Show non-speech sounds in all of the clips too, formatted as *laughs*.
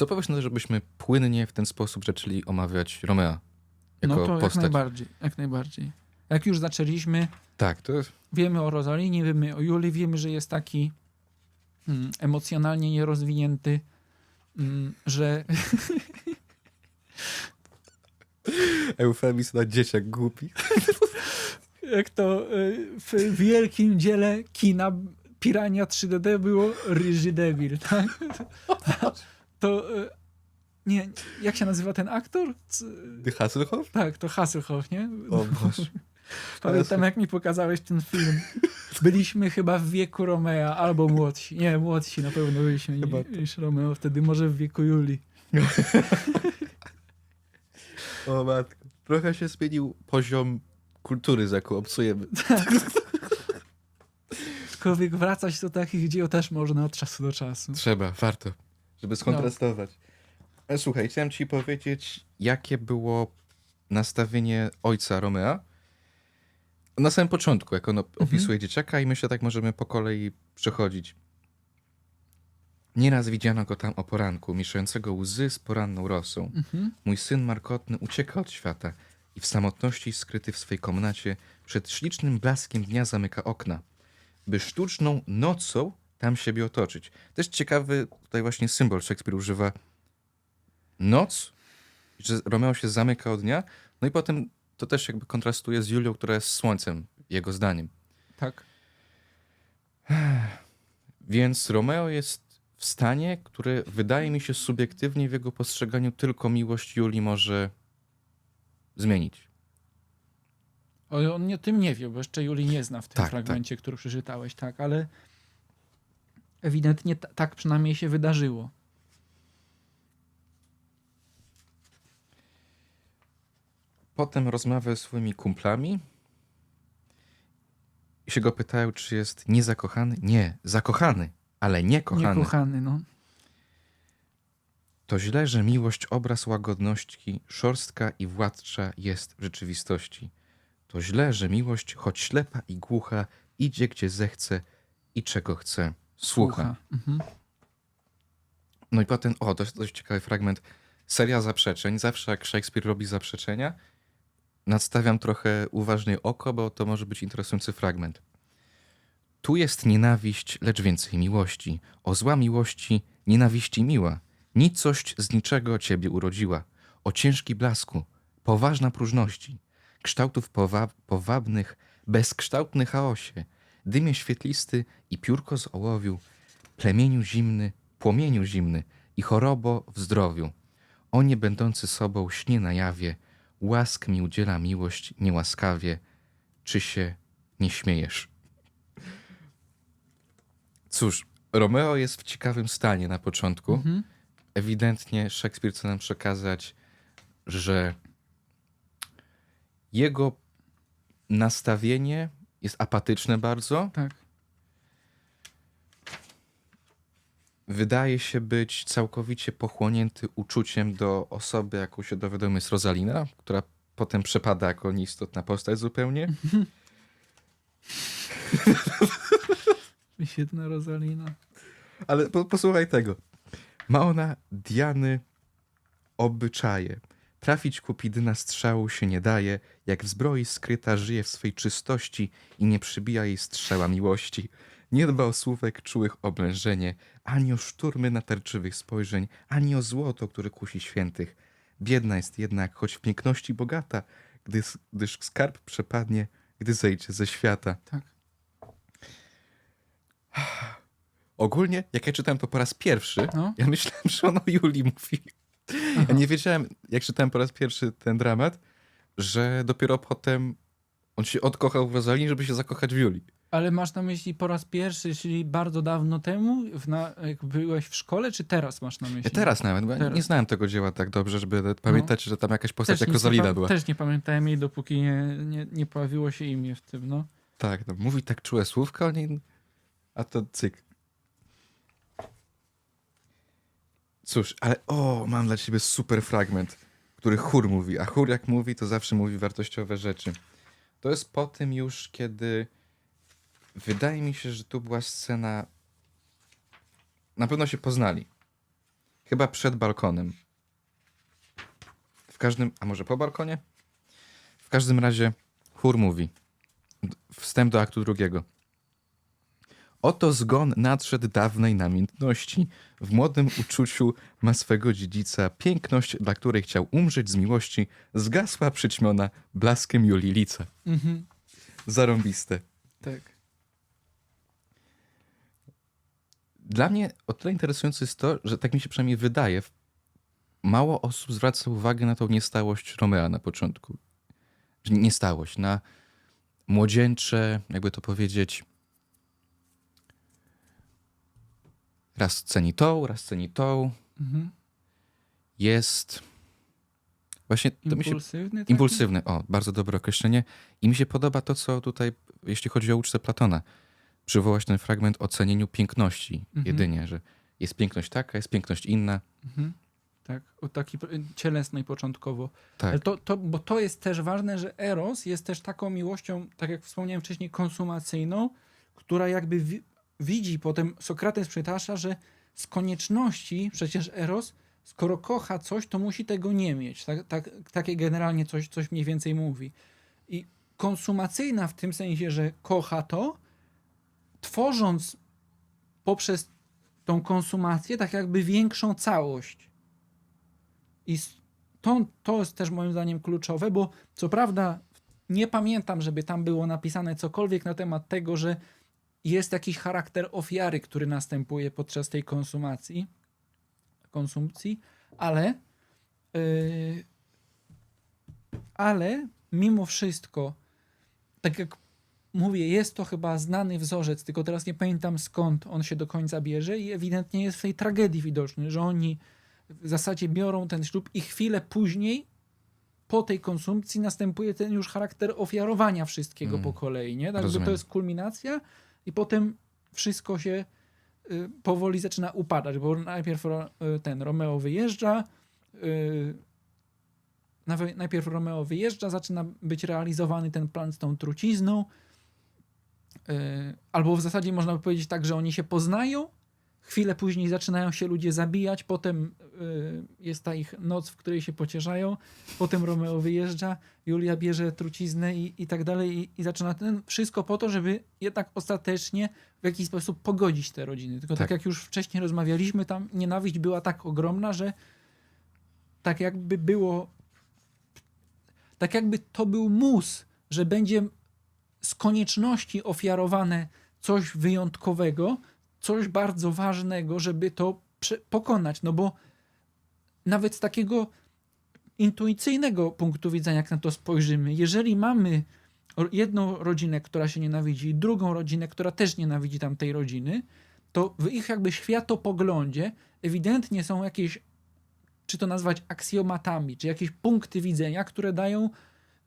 Co powiesz na to, żebyśmy płynnie w ten sposób zaczęli omawiać Romea jako No to jak postać? najbardziej, jak najbardziej. Jak już zaczęliśmy, Tak, to jest... wiemy o Rosalinie, wiemy o Julii, wiemy, że jest taki mm, emocjonalnie nierozwinięty, mm, że *laughs* Eufemizm na dzieciak głupi. *laughs* jak to y, w wielkim dziele kina Pirania 3DD było Ryży Debil, tak? *laughs* To y, nie, jak się nazywa ten aktor? C- Hasselhoff? tak, to Hasselhoff, nie? O Boże. *laughs* Pamiętam, jak mi pokazałeś ten film. Byliśmy chyba w wieku Romea, albo młodsi. Nie, młodsi na pewno byliśmy Chyba ni- niż Romeo. Wtedy może w wieku Julii. *laughs* O matko. Trochę się zmienił poziom kultury, z jaką obcujemy. *laughs* Aczkolwiek wracać do takich dzieł też można od czasu do czasu. Trzeba, warto, żeby skontrastować. E, Słuchaj, chciałem ci powiedzieć, jakie było nastawienie ojca Romea na samym początku, jak on op- opisuje dzieciaka i myślę, tak możemy po kolei przechodzić. Nieraz widziano go tam o poranku, mieszającego łzy z poranną rosą. Mhm. Mój syn markotny ucieka od świata i w samotności skryty w swej komnacie przed ślicznym blaskiem dnia zamyka okna, by sztuczną nocą tam siebie otoczyć. Też ciekawy tutaj właśnie symbol Szekspir używa noc, że Romeo się zamyka od dnia, no i potem to też jakby kontrastuje z Julią, która jest słońcem, jego zdaniem. Tak. *sighs* Więc Romeo jest w stanie, który wydaje mi się subiektywnie w jego postrzeganiu tylko miłość Julii może zmienić. On nie, tym nie wie, bo jeszcze Julii nie zna w tym Tak, fragmencie, który przeczytałeś, tak, ale ewidentnie ta, tak przynajmniej się wydarzyło. Potem rozmawia ze swoimi kumplami i się go pytają, czy jest niezakochany. Nie, zakochany, ale nie kochany. Niekochany, no. To źle, że miłość obraz łagodności, szorstka i władcza jest w rzeczywistości. To źle, że miłość, choć ślepa i głucha, idzie gdzie zechce i czego chce. Słucha. Mhm. No i potem, o, jest dość ciekawy fragment. Seria zaprzeczeń. Zawsze jak Shakespeare robi zaprzeczenia, nadstawiam trochę uważniej oko, bo to może być interesujący fragment. Tu jest nienawiść, lecz więcej miłości. O zła miłości, nienawiści miła. Nicość z niczego ciebie urodziła. O ciężki blasku, poważna próżności. Kształtów powa- powabnych, bezkształtny chaosie. Dymie świetlisty i piórko z ołowiu. Plemieniu zimny, płomieniu zimny i chorobo w zdrowiu. O nie będący sobą śnie na jawie, łask mi udziela miłość niełaskawie, czy się nie śmiejesz? Cóż, Romeo jest w ciekawym stanie na początku. Mhm. Ewidentnie Szekspir chce nam przekazać, że jego nastawienie jest apatyczne bardzo, Tak. wydaje się być całkowicie pochłonięty uczuciem do osoby, jaką się dowiadujemy jest Rosalina, która potem przepada jako nieistotna postać zupełnie. *laughs* Świetna Rosalina. Ale po, posłuchaj tego. Ma ona Diany obyczaje. Trafić Kupidyna strzału się nie daje, jak w zbroi skryta żyje w swej czystości i nie przybija jej strzała miłości. Nie dba o słówek czułych oblężenie, ani o szturmy natarczywych spojrzeń, ani o złoto, które kusi świętych. Biedna jest jednak, choć w piękności bogata, gdy, gdyż skarb przepadnie, gdy zejdzie ze świata. Tak. Ogólnie, jak ja czytałem to po raz pierwszy, No. ja myślałem, że on o Julii mówi. Ja nie wiedziałem, jak czytałem po raz pierwszy ten dramat, że dopiero potem on się odkochał w Rosalinie, żeby się zakochać w Julii. Ale masz na myśli po raz pierwszy, czyli bardzo dawno temu, na, jak byłeś w szkole, czy teraz masz na myśli? Ja teraz nawet, bo ja Teraz. nie znałem tego dzieła tak dobrze, żeby nawet pamiętać, że tam jakaś postać jak nic nie Rosalina była. Też nie pamiętałem jej, dopóki nie, nie, nie pojawiło się imię w tym, no. Tak, no, mówi tak czułe słówka, a to cyk. Cóż, ale o, mam dla ciebie super fragment, który chór mówi, a chór jak mówi, to zawsze mówi wartościowe rzeczy. To jest po tym już, kiedy wydaje mi się, że tu była scena, na pewno się poznali. Chyba przed balkonem. W każdym, a może po balkonie? W każdym razie chór mówi. Wstęp do aktu drugiego. Oto zgon nadszedł dawnej namiętności. W młodym uczuciu ma swego dziedzica. Piękność, dla której chciał umrzeć z miłości, zgasła przyćmiona blaskiem Julii lica. Mhm. Zarąbiste. Tak. Dla mnie o tyle interesujące jest to, że tak mi się przynajmniej wydaje, mało osób zwraca uwagę na tą niestałość Romea na początku. Niestałość, na młodzieńcze, jakby to powiedzieć, raz ceni tą, raz ceni tą. Mhm. Jest właśnie, to mi się Impulsywny? Impulsywny, o, bardzo dobre określenie. I mi się podoba to, co tutaj, jeśli chodzi o ucztę Platona, przywołać ten fragment o cenieniu piękności Mhm. jedynie, że jest piękność taka, jest piękność inna. Mhm. Tak, o taki p- cielesnej początkowo. Tak, Ale to, to, bo to jest też ważne, że Eros jest też taką miłością, tak jak wspomniałem wcześniej, konsumacyjną, która jakby widzi potem, Sokrates przytasza, że z konieczności przecież Eros, skoro kocha coś, to musi tego nie mieć. Tak, tak, takie generalnie coś, coś mniej więcej mówi. I konsumacyjna w tym sensie, że kocha to, tworząc poprzez tą konsumację tak jakby większą całość. I to, to jest też moim zdaniem kluczowe, bo co prawda nie pamiętam, żeby tam było napisane cokolwiek na temat tego, że jest jakiś charakter ofiary, który następuje podczas tej konsumacji, konsumpcji, ale yy, ale mimo wszystko, tak jak mówię, jest to chyba znany wzorzec, tylko teraz nie pamiętam skąd on się do końca bierze i ewidentnie jest w tej tragedii widoczny, że oni w zasadzie biorą ten ślub i chwilę później po tej konsumpcji następuje ten już charakter ofiarowania wszystkiego Mm. po kolei, nie? Tak, to jest kulminacja i potem wszystko się y, powoli zaczyna upadać, bo najpierw y, ten Romeo wyjeżdża, y, najpierw Romeo wyjeżdża, zaczyna być realizowany ten plan z tą trucizną, albo w zasadzie można by powiedzieć tak, że oni się poznają, chwilę później zaczynają się ludzie zabijać, potem y, jest ta ich noc, w której się pocieszają, potem Romeo wyjeżdża, Julia bierze truciznę i, i tak dalej i, i zaczyna ten wszystko po to, żeby jednak ostatecznie w jakiś sposób pogodzić te rodziny. Tylko tak, Tak. jak już wcześniej rozmawialiśmy, tam nienawiść była tak ogromna, że tak jakby było tak jakby to był mus, że będzie z konieczności ofiarowane coś wyjątkowego, coś bardzo ważnego, żeby to pokonać. No bo nawet z takiego intuicyjnego punktu widzenia, jak na to spojrzymy, jeżeli mamy jedną rodzinę, która się nienawidzi, i drugą rodzinę, która też nienawidzi tamtej rodziny, to w ich jakby światopoglądzie ewidentnie są jakieś, czy to nazwać aksjomatami, czy jakieś punkty widzenia, które dają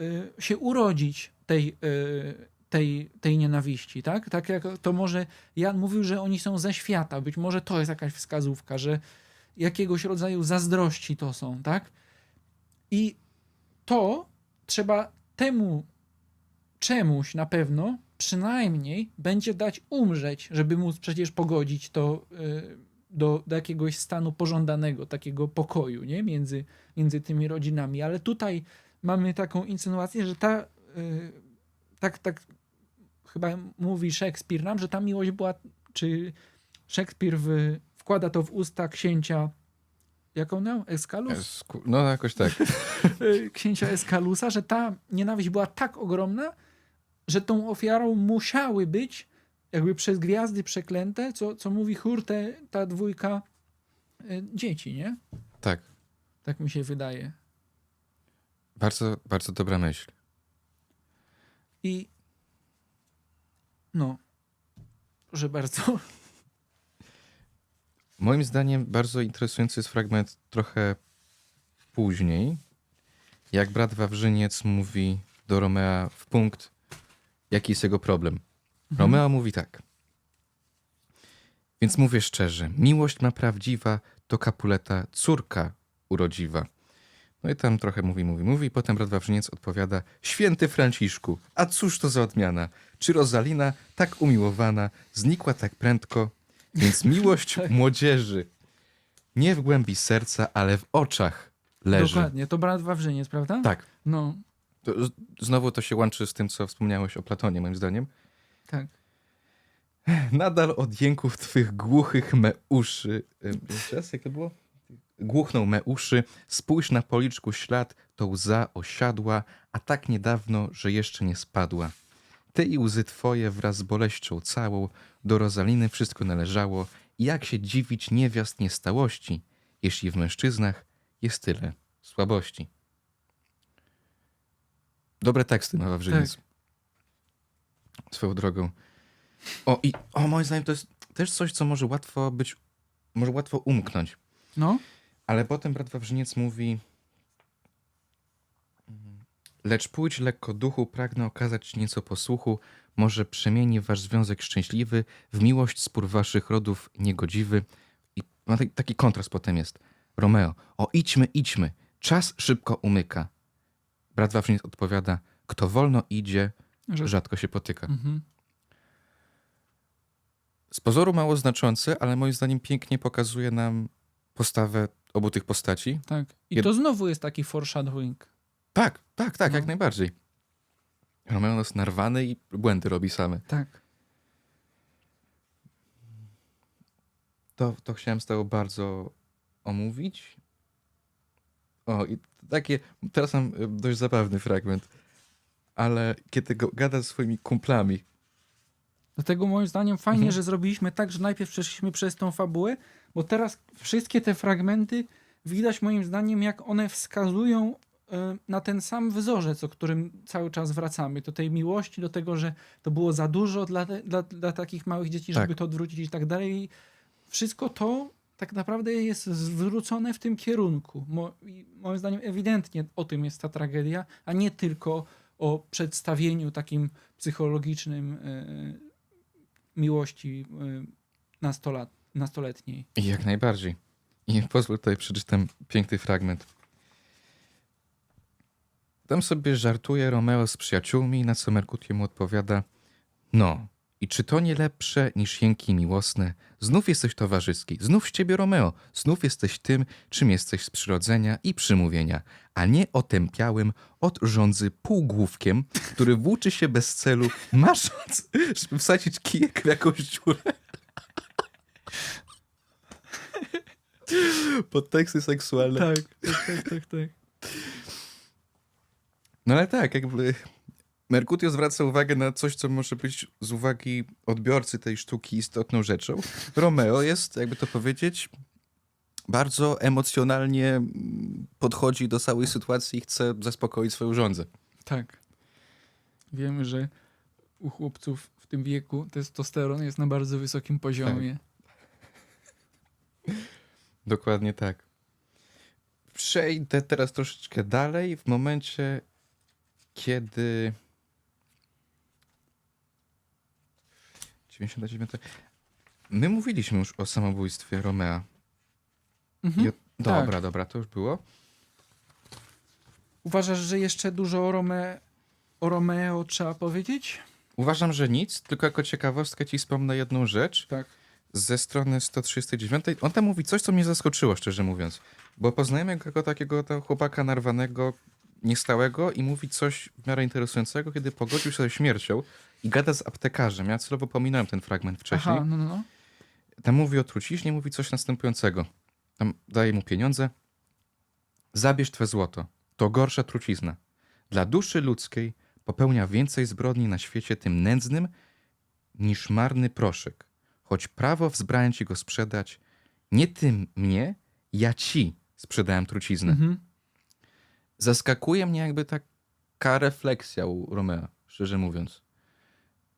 y, się urodzić tej, y, tej, tej nienawiści, tak? Tak jak to może Jan mówił, że oni są ze świata, być może to jest jakaś wskazówka, że jakiegoś rodzaju zazdrości to są, tak? I to trzeba temu czemuś na pewno przynajmniej będzie dać umrzeć, żeby móc przecież pogodzić to y, do, do jakiegoś stanu pożądanego, takiego pokoju nie? Między, między tymi rodzinami. Ale tutaj mamy taką insynuację, że ta, y, tak, tak chyba mówi Szekspir nam, że ta miłość była, czy Szekspir w, wkłada to w usta księcia, jaką miał? Eskalus? Sku- no jakoś tak. y, *laughs* księcia Eskalusa, że ta nienawiść była tak ogromna, że tą ofiarą musiały być jakby przez gwiazdy przeklęte, co, co mówi chór, te, ta dwójka y, dzieci, nie? Tak, Tak mi się wydaje. bardzo, bardzo dobra myśl. I no, proszę bardzo. Moim zdaniem bardzo interesujący jest fragment trochę później, jak brat Wawrzyniec mówi do Romea w punkt, jaki jest jego problem. Romeo mówi tak. Więc mówię szczerze, miłość ma prawdziwa, to Kapuleta córka urodziwa. No i tam trochę mówi, mówi, mówi. Potem brat Wawrzyniec odpowiada, święty Franciszku, a cóż to za odmiana? Czy Rosalina, tak umiłowana, znikła tak prędko? Więc *laughs* miłość młodzieży Nie w głębi serca, ale w oczach leży. Dokładnie, to brat Wawrzyniec, prawda? Tak. No, To, znowu to się łączy z tym, co wspomniałeś o Platonie, moim zdaniem. tak. Nadal od jęków twych głuchych me uszy. Jeszcze raz, jak to było? Głuchną me uszy, spójrz na policzku ślad, to łza osiadła, a tak niedawno, że jeszcze nie spadła. Ty i łzy twoje wraz z boleścią całą, do Rozaliny wszystko należało jak się dziwić niewiast niestałości, jeśli w mężczyznach jest tyle słabości. Dobre teksty ma Wawrzyniec. Swoją drogą. O, i o, moim zdaniem to jest też coś, co może łatwo być, może łatwo umknąć. No, Ale potem brat Wawrzyniec mówi mm, Lecz pójdź lekko duchu, pragnę okazać nieco posłuchu, może przemieni wasz związek szczęśliwy w miłość spór waszych rodów niegodziwy. I ma taki, kontrast potem jest. Romeo, o idźmy, idźmy, czas szybko umyka. Brat Wawrzyniec odpowiada, kto wolno idzie, rzadko się potyka. Mhm. z pozoru mało znaczący, ale moim zdaniem pięknie pokazuje nam postawę obu tych postaci. Tak. I Jed- to znowu jest taki foreshadowing. Tak, tak, tak, No. jak najbardziej. Romeo jest narwany i błędy robi same. Tak. To, to chciałem z tego bardzo omówić. O, i takie, teraz mam y, dość zabawny fragment, ale kiedy go gada ze swoimi kumplami, Dlatego moim zdaniem fajnie, Mhm. że zrobiliśmy tak, że najpierw przeszliśmy przez tą fabułę, bo teraz wszystkie te fragmenty widać moim zdaniem, jak one wskazują e, na ten sam wzorzec, o którym cały czas wracamy. Do tej miłości, do tego, że to było za dużo dla, dla, dla takich małych dzieci, Tak. żeby to odwrócić i tak dalej. Wszystko to tak naprawdę jest zwrócone w tym kierunku. Mo, moim zdaniem ewidentnie o tym jest ta tragedia, a nie tylko o przedstawieniu takim psychologicznym e, miłości y, nastolat, nastoletniej. Jak najbardziej. I pozwól tutaj przeczytam piękny fragment. Tam sobie żartuje Romeo z przyjaciółmi, na co Merkutio mu odpowiada No, i czy to nie lepsze niż jęki miłosne? Znów jesteś towarzyski, znów z ciebie Romeo, znów jesteś tym, czym jesteś z przyrodzenia i przymówienia, a nie otępiałym od rządzy półgłówkiem, który włóczy się bez celu, *laughs* masząc, żeby wsadzić kijek w jakąś dziurę. Podteksty seksualne. Tak, tak, tak, tak. tak. No ale tak, jakby Merkutio zwraca uwagę na coś, co może być z uwagi odbiorcy tej sztuki istotną rzeczą. Romeo jest, jakby to powiedzieć, bardzo emocjonalnie podchodzi do całej sytuacji i chce zaspokoić swoją żądzę. tak. Wiemy, że u chłopców w tym wieku testosteron jest na bardzo wysokim poziomie. Dokładnie tak. Przejdę teraz troszeczkę dalej w momencie, kiedy. 99. My mówiliśmy już o samobójstwie Romea. Mhm. I. Dobra, dobra, to już było. Uważasz, że jeszcze dużo o, Rome, o Romeo trzeba powiedzieć? Uważam, że nic, tylko jako ciekawostkę ci wspomnę jedną rzecz. Tak. Ze strony 139. On tam mówi coś, co mnie zaskoczyło, szczerze mówiąc. Bo poznajemy go jako takiego tam chłopaka narwanego, niestałego i mówi coś w miarę interesującego, kiedy pogodził się ze śmiercią i gada z aptekarzem. Ja celowo pominąłem ten fragment wcześniej. Aha, no, no, no. Tam mówi o truciźnie, mówi coś następującego. Tam daje mu pieniądze. Zabierz twe złoto. To gorsza trucizna. Dla duszy ludzkiej popełnia więcej zbrodni na świecie tym nędznym niż marny proszek. Choć prawo wzbrałem ci go sprzedać, nie tym mnie, ja ci sprzedałem truciznę. Mhm. Zaskakuje mnie jakby taka refleksja u Romea, szczerze mówiąc.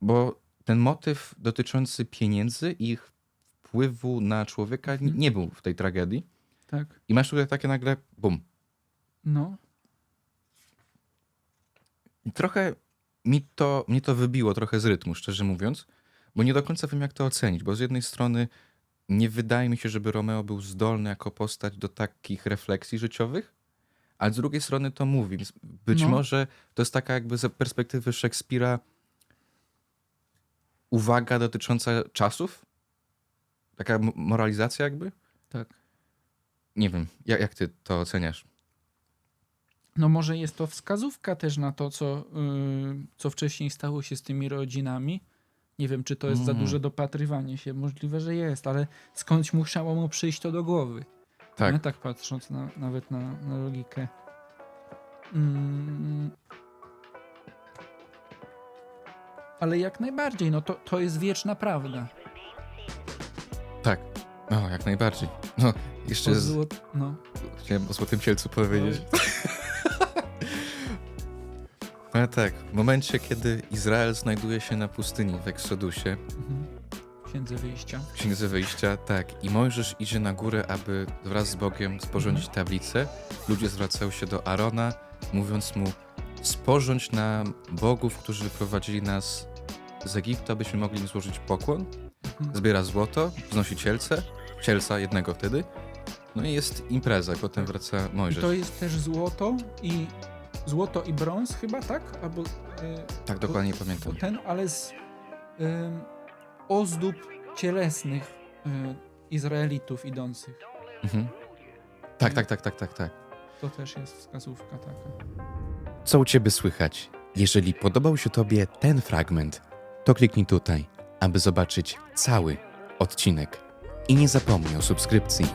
Bo ten motyw dotyczący pieniędzy i ich wpływu na człowieka Mhm. nie był w tej tragedii. Tak. I masz tutaj takie nagle bum. No. Trochę mi to, mnie to wybiło trochę z rytmu, szczerze mówiąc, bo nie do końca wiem, jak to ocenić, bo z jednej strony nie wydaje mi się, żeby Romeo był zdolny jako postać do takich refleksji życiowych, a z drugiej strony to mówi. Być No. może to jest taka jakby z perspektywy Szekspira uwaga dotycząca czasów? Taka moralizacja jakby? Tak. Nie wiem, jak, jak ty to oceniasz? No może jest to wskazówka też na to, co, yy, co wcześniej stało się z tymi rodzinami. Nie wiem, czy to jest za Mm. duże dopatrywanie się. Możliwe, że jest, ale skądś musiało mu przyjść to do głowy. Tak. Nie? Tak patrząc na, nawet na, na logikę. Mm. Ale jak najbardziej, no to, to jest wieczna prawda. Tak. No, jak najbardziej. No, jeszcze O z... złot, no. chciałem o Złotym Cielcu powiedzieć. Ale tak, w momencie, kiedy Izrael znajduje się na pustyni w Eksodusie, Mhm. Księdze wyjścia. Księdze Wyjścia, tak, i Mojżesz idzie na górę, aby wraz z Bogiem sporządzić tablicę, ludzie zwracają się do Arona, mówiąc mu, sporządź na bogów, którzy wyprowadzili nas z Egiptu, abyśmy mogli im złożyć pokłon. Mhm. Zbiera złoto, wznosi cielce, cielca jednego wtedy, no i jest impreza, potem wraca I Mojżesz. to jest też złoto i złoto i brąz chyba, tak? Albo, yy, Tak, dokładnie bo pamiętam. ten, ale z ozdób cielesnych y, Izraelitów idących. Mhm. Tak, tak, tak, tak, tak, tak. To też jest wskazówka taka. Co u Ciebie słychać? Jeżeli podobał się Tobie ten fragment, to kliknij tutaj, aby zobaczyć cały odcinek. I nie zapomnij o subskrypcji.